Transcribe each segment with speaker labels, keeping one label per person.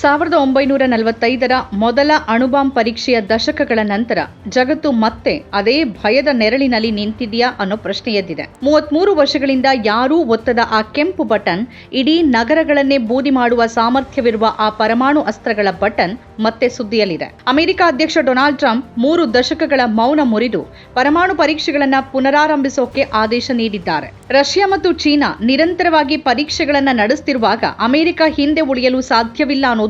Speaker 1: ಸಾವಿರದ ಒಂಬೈನೂರ ನಲವತ್ತೈದರ ಮೊದಲ ಅಣುಬಾಂಬ್ ಪರೀಕ್ಷೆಯ ದಶಕಗಳ ನಂತರ ಜಗತ್ತು ಮತ್ತೆ ಅದೇ ಭಯದ ನೆರಳಿನಲ್ಲಿ ನಿಂತಿದೆಯಾ ಅನ್ನೋ ಪ್ರಶ್ನೆ ಎದ್ದಿದೆ ಮೂವತ್ಮೂರು ವರ್ಷಗಳಿಂದ ಯಾರೂ ಒತ್ತದ ಆ ಕೆಂಪು ಬಟನ್, ಇಡೀ ನಗರಗಳನ್ನೇ ಬೂದಿ ಮಾಡುವ ಸಾಮರ್ಥ್ಯವಿರುವ ಆ ಪರಮಾಣು ಅಸ್ತ್ರಗಳ ಬಟನ್ ಮತ್ತೆ ಸುದ್ದಿಯಲ್ಲಿದೆ. ಅಮೆರಿಕ ಅಧ್ಯಕ್ಷ ಡೊನಾಲ್ಡ್ ಟ್ರಂಪ್ ಮೂರು ದಶಕಗಳ ಮೌನ ಮುರಿದು ಪರಮಾಣು ಪರೀಕ್ಷೆಗಳನ್ನ ಪುನರಾರಂಭಿಸೋಕೆ ಆದೇಶ ನೀಡಿದ್ದಾರೆ. ರಷ್ಯಾ ಮತ್ತು ಚೀನಾ ನಿರಂತರವಾಗಿ ಪರೀಕ್ಷೆಗಳನ್ನ ನಡೆಸುತ್ತಿರುವಾಗ ಅಮೆರಿಕ ಹಿಂದೆ ಉಳಿಯಲು ಸಾಧ್ಯವಿಲ್ಲ ಅನ್ನೋದು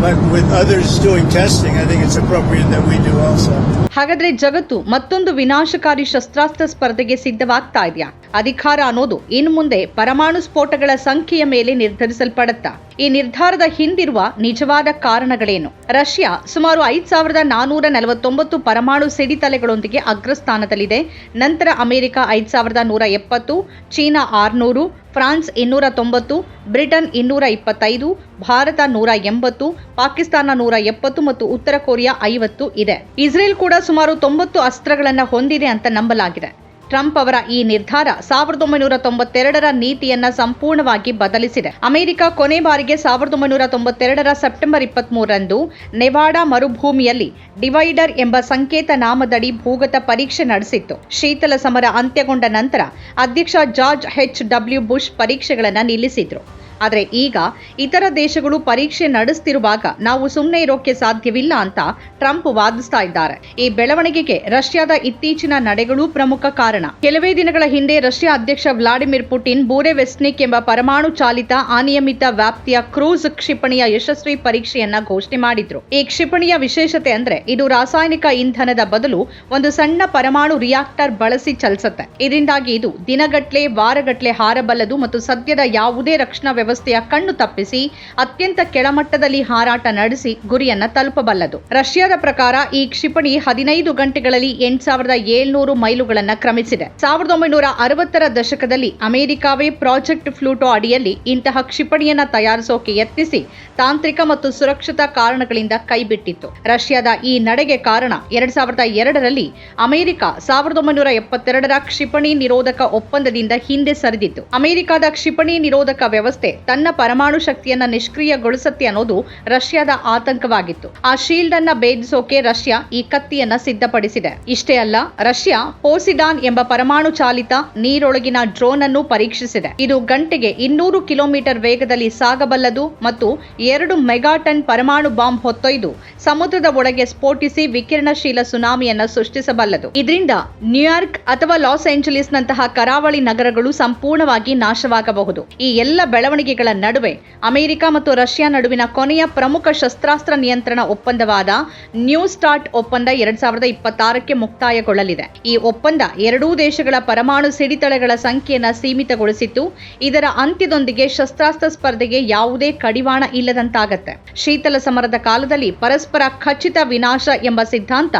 Speaker 2: But with others doing testing, I think it's appropriate that we do also.
Speaker 1: ಹಾಗಾದ್ರೆ ಜಗತ್ತು ಮತ್ತೊಂದು ವಿನಾಶಕಾರಿ ಶಸ್ತ್ರಾಸ್ತ್ರ ಸ್ಪರ್ಧೆಗೆ ಸಿದ್ಧವಾಗ್ತಾ ಇದೆಯಾ? ಅಧಿಕಾರ ಅನ್ನೋದು ಇನ್ನು ಮುಂದೆ ಪರಮಾಣು ಸ್ಫೋಟಗಳ ಸಂಖ್ಯೆಯ ಮೇಲೆ ನಿರ್ಧರಿಸಲ್ಪಡುತ್ತಾ? ಈ ನಿರ್ಧಾರದ ಹಿಂದಿರುವ ನಿಜವಾದ ಕಾರಣಗಳೇನು? ರಷ್ಯಾ ಸುಮಾರು ಐದ್ ಸಾವಿರದ ನಾನೂರ ನಲವತ್ತೊಂಬತ್ತು ಪರಮಾಣು ಸಿಡಿತಲೆಗಳೊಂದಿಗೆ ಅಗ್ರಸ್ಥಾನದಲ್ಲಿದೆ. ನಂತರ ಅಮೆರಿಕ ಐದ್ ಸಾವಿರದ ನೂರ ಎಪ್ಪತ್ತು ಚೀನಾ ಆರ್ನೂರು ಫ್ರಾನ್ಸ್ ಇನ್ನೂರ ತೊಂಬತ್ತು, ಬ್ರಿಟನ್ ಇನ್ನೂರ ಇಪ್ಪತ್ತೈದು, ಭಾರತ ನೂರ ಎಂಬತ್ತು, ಪಾಕಿಸ್ತಾನ ನೂರ ಎಪ್ಪತ್ತು ಮತ್ತು ಉತ್ತರ ಕೊರಿಯಾ ಐವತ್ತು ಇದೆ. ಇಸ್ರೇಲ್ ಕೂಡ ಸುಮಾರು ತೊಂಬತ್ತು ಅಸ್ತ್ರಗಳನ್ನು ಹೊಂದಿದೆ ಅಂತ ನಂಬಲಾಗಿದೆ. ಟ್ರಂಪ್ ಅವರ ಈ ನಿರ್ಧಾರ ಸಾವಿರದ ಒಂಬೈನೂರ ತೊಂಬತ್ತೆರಡರ ನೀತಿಯನ್ನ ಸಂಪೂರ್ಣವಾಗಿ ಬದಲಿಸಿದೆ. ಅಮೆರಿಕ ಕೊನೆ ಬಾರಿಗೆ ಸಾವಿರದ ಒಂಬೈನೂರ ತೊಂಬತ್ತೆರಡರ ಸೆಪ್ಟೆಂಬರ್ ಇಪ್ಪತ್ಮೂರರಂದು ನೆವಾಡಾ ಮರುಭೂಮಿಯಲ್ಲಿ ಡಿವೈಡರ್ ಎಂಬ ಸಂಕೇತ ನಾಮದಡಿ ಭೂಗತ ಪರೀಕ್ಷೆ ನಡೆಸಿತ್ತು. ಶೀತಲ ಸಮರ ಅಂತ್ಯಗೊಂಡ ನಂತರ ಅಧ್ಯಕ್ಷ ಜಾರ್ಜ್ ಎಚ್ ಡಬ್ಲ್ಯೂ ಬುಷ್ ಪರೀಕ್ಷೆಗಳನ್ನು ನಿಲ್ಲಿಸಿದ್ರು. ಆದರೆ ಈಗ ಇತರ ದೇಶಗಳು ಪರೀಕ್ಷೆ ನಡೆಸ್ತಿರುವಾಗ ನಾವು ಸುಮ್ಮನೆ ಇರೋಕೆ ಸಾಧ್ಯವಿಲ್ಲ ಅಂತ ಟ್ರಂಪ್ ವಾದಿಸ್ತಾ ಇದ್ದಾರೆ. ಈ ಬೆಳವಣಿಗೆಗೆ ರಷ್ಯಾದ ಇತ್ತೀಚಿನ ನಡೆಗಳು ಪ್ರಮುಖ ಕಾರಣ. ಕೆಲವೇ ದಿನಗಳ ಹಿಂದೆ ರಷ್ಯಾ ಅಧ್ಯಕ್ಷ ವ್ಲಾಡಿಮಿರ್ ಪುಟಿನ್ ಬೂರೆ ವೆಸ್ನಿಕ್ ಎಂಬ ಪರಮಾಣು ಚಾಲಿತ ಅನಿಯಮಿತ ವ್ಯಾಪ್ತಿಯ ಕ್ರೂಸ್ ಕ್ಷಿಪಣಿಯ ಯಶಸ್ವಿ ಪರೀಕ್ಷೆಯನ್ನ ಘೋಷಣೆ ಮಾಡಿದ್ರು. ಈ ಕ್ಷಿಪಣಿಯ ವಿಶೇಷತೆ ಅಂದ್ರೆ ಇದು ರಾಸಾಯನಿಕ ಇಂಧನದ ಬದಲು ಒಂದು ಸಣ್ಣ ಪರಮಾಣು ರಿಯಾಕ್ಟರ್ ಬಳಸಿ ಚಲಿಸುತ್ತೆ. ಇದರಿಂದಾಗಿ ಇದು ದಿನಗಟ್ಲೆ ವಾರಗಟ್ಲೆ ಹಾರಬಲ್ಲದು ಮತ್ತು ಸದ್ಯದ ಯಾವುದೇ ರಕ್ಷಣಾ ವ್ಯವಸ್ಥೆಯ ಕಣ್ಣು ತಪ್ಪಿಸಿ ಅತ್ಯಂತ ಕೆಳಮಟ್ಟದಲ್ಲಿ ಹಾರಾಟ ನಡೆಸಿ ಗುರಿಯನ್ನ ತಲುಪಬಲ್ಲದು. ರಷ್ಯಾದ ಪ್ರಕಾರ ಈ ಕ್ಷಿಪಣಿ ಹದಿನೈದು ಗಂಟೆಗಳಲ್ಲಿ ಎಂಟು ಸಾವಿರದ ಏಳ್ನೂರು ಮೈಲುಗಳನ್ನು ಕ್ರಮಿಸಿದೆ. ಸಾವಿರದ ಒಂಬೈನೂರ ಅರವತ್ತರ ದಶಕದಲ್ಲಿ ಅಮೆರಿಕಾವೇ ಪ್ರಾಜೆಕ್ಟ್ ಫ್ಲೂಟೋ ಅಡಿಯಲ್ಲಿ ಇಂತಹ ಕ್ಷಿಪಣಿಯನ್ನ ತಯಾರಿಸೋಕೆ ಯತ್ನಿಸಿ ತಾಂತ್ರಿಕ ಮತ್ತು ಸುರಕ್ಷತಾ ಕಾರಣಗಳಿಂದ ಕೈಬಿಟ್ಟಿತ್ತು. ರಷ್ಯಾದ ಈ ನಡೆಗೆ ಕಾರಣ ಎರಡ್ ಸಾವಿರದ ಎರಡರಲ್ಲಿ ಅಮೆರಿಕ ಸಾವಿರದ ಒಂಬೈನೂರ ಎಪ್ಪತ್ತೆರಡರ ಕ್ಷಿಪಣಿ ನಿರೋಧಕ ಒಪ್ಪಂದದಿಂದ ಹಿಂದೆ ಸರಿದಿತ್ತು. ಅಮೆರಿಕದ ಕ್ಷಿಪಣಿ ನಿರೋಧಕ ವ್ಯವಸ್ಥೆ ತನ್ನ ಪರಮಾಣು ಶಕ್ತಿಯನ್ನ ನಿಷ್ಕ್ರಿಯಗೊಳಿಸುತ್ತೆ ಅನ್ನೋದು ರಷ್ಯಾದ ಆತಂಕವಾಗಿತ್ತು. ಆ ಶೀಲ್ಡ್ ಅನ್ನ ಭೇದಿಸೋಕೆ ರಷ್ಯಾ ಈ ಕತ್ತಿಯನ್ನ ಸಿದ್ಧಪಡಿಸಿದೆ. ಇಷ್ಟೇ ಅಲ್ಲ, ರಷ್ಯಾ ಪೋಸಿಡಾನ್ ಎಂಬ ಪರಮಾಣು ಚಾಲಿತ ನೀರೊಳಗಿನ ಡ್ರೋನ್ ಅನ್ನು ಪರೀಕ್ಷಿಸಿದೆ. ಇದು ಗಂಟೆಗೆ ಇನ್ನೂರು ಕಿಲೋಮೀಟರ್ ವೇಗದಲ್ಲಿ ಸಾಗಬಲ್ಲದು ಮತ್ತು ಎರಡು ಮೆಗಾಟನ್ ಪರಮಾಣು ಬಾಂಬ್ ಹೊತ್ತೊಯ್ದು ಸಮುದ್ರದ ಒಳಗೆ ಸ್ಫೋಟಿಸಿ ವಿಕಿರಣಶೀಲ ಸುನಾಮಿಯನ್ನ ಸೃಷ್ಟಿಸಬಲ್ಲದು. ಇದರಿಂದ ನ್ಯೂಯಾರ್ಕ್ ಅಥವಾ ಲಾಸ್ ಏಂಜಲೀಸ್ ನಂತಹ ಕರಾವಳಿ ನಗರಗಳು ಸಂಪೂರ್ಣವಾಗಿ ನಾಶವಾಗಬಹುದು. ಈ ಎಲ್ಲ ಬೆಳವಣಿಗೆಗಳ ನಡುವೆ ಅಮೆರಿಕ ಮತ್ತು ರಷ್ಯಾ ನಡುವಿನ ಕೊನೆಯ ಪ್ರಮುಖ ಶಸ್ತ್ರಾಸ್ತ್ರ ನಿಯಂತ್ರಣ ಒಪ್ಪಂದವಾದ ನ್ಯೂ ಸ್ಟಾರ್ಟ್ ಒಪ್ಪಂದ ಎರಡ್ ಸಾವಿರದ ಇಪ್ಪತ್ತಾರಕ್ಕೆ ಮುಕ್ತಾಯಗೊಳ್ಳಲಿದೆ. ಈ ಒಪ್ಪಂದ ಎರಡೂ ದೇಶಗಳ ಪರಮಾಣು ಸಿಡಿತಳೆಗಳ ಸಂಖ್ಯೆಯನ್ನು ಸೀಮಿತಗೊಳಿಸಿತ್ತು. ಇದರ ಅಂತ್ಯದೊಂದಿಗೆ ಶಸ್ತ್ರಾಸ್ತ್ರ ಸ್ಪರ್ಧೆಗೆ ಯಾವುದೇ ಕಡಿವಾಣ ಇಲ್ಲದಂತಾಗತ್ತೆ. ಶೀತಲ ಸಮರದ ಕಾಲದಲ್ಲಿ ಪರಸ್ಪರ ಖಚಿತ ವಿನಾಶ ಎಂಬ ಸಿದ್ಧಾಂತ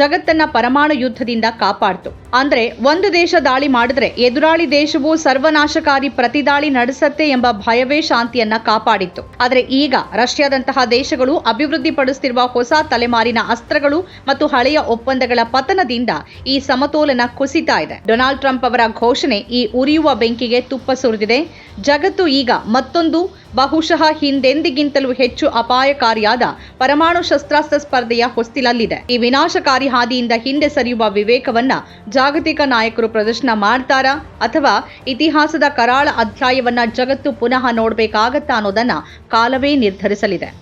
Speaker 1: ಜಗತ್ತನ್ನ ಪರಮಾಣು ಯುದ್ಧದಿಂದ ಕಾಪಾಡ್ತು. ಅಂದ್ರೆ ಒಂದು ದೇಶ ದಾಳಿ ಮಾಡಿದ್ರೆ ಎದುರಾಳಿ ದೇಶವು ಸರ್ವನಾಶಕಾರಿ ಪ್ರತಿದಾಳಿ ನಡೆಸತ್ತೆ ಎಂಬ ಭಯವೇ ಶಾಂತಿಯನ್ನ ಕಾಪಾಡಿತ್ತು. ಆದರೆ ಈಗ ರಷ್ಯಾದಂತಹ ದೇಶಗಳು ಅಭಿವೃದ್ಧಿಪಡಿಸುತ್ತಿರುವ ಹೊಸ ತಲೆಮಾರಿನ ಅಸ್ತ್ರಗಳು ಮತ್ತು ಹಳೆಯ ಒಪ್ಪಂದಗಳ ಪತನದಿಂದ ಈ ಸಮತೋಲನ ಕುಸಿತಾ ಇದೆ. ಡೊನಾಲ್ಡ್ ಟ್ರಂಪ್ ಅವರ ಘೋಷಣೆ ಈ ಉರಿಯುವ ಬೆಂಕಿಗೆ ತುಪ್ಪ ಸುರಿದಿದೆ. ಜಗತ್ತು ಈಗ ಮತ್ತೊಂದು ಬಹುಶಃ ಹಿಂದೆಂದಿಗಿಂತಲೂ ಹೆಚ್ಚು ಅಪಾಯಕಾರಿಯಾದ ಪರಮಾಣು ಶಸ್ತ್ರಾಸ್ತ್ರ ಸ್ಪರ್ಧೆಯ ಹೊಸ್ತಿಲಲ್ಲಿದೆ. ಈ ವಿನಾಶಕಾರಿ ಹಾದಿಯಿಂದ ಹಿಂದೆ ಸರಿಯುವ ವಿವೇಕವನ್ನ ಜಾಗತಿಕ ನಾಯಕರು ಪ್ರದರ್ಶನ ಮಾಡ್ತಾರಾ? ಅಥವಾ ಇತಿಹಾಸದ ಕರಾಳ ಅಧ್ಯಾಯವನ್ನ ಜಗತ್ತು ಪುನಃ ನೋಡಬೇಕಾಗತ್ತಾ ಅನ್ನೋದನ್ನ ಕಾಲವೇ ನಿರ್ಧರಿಸಲಿದೆ.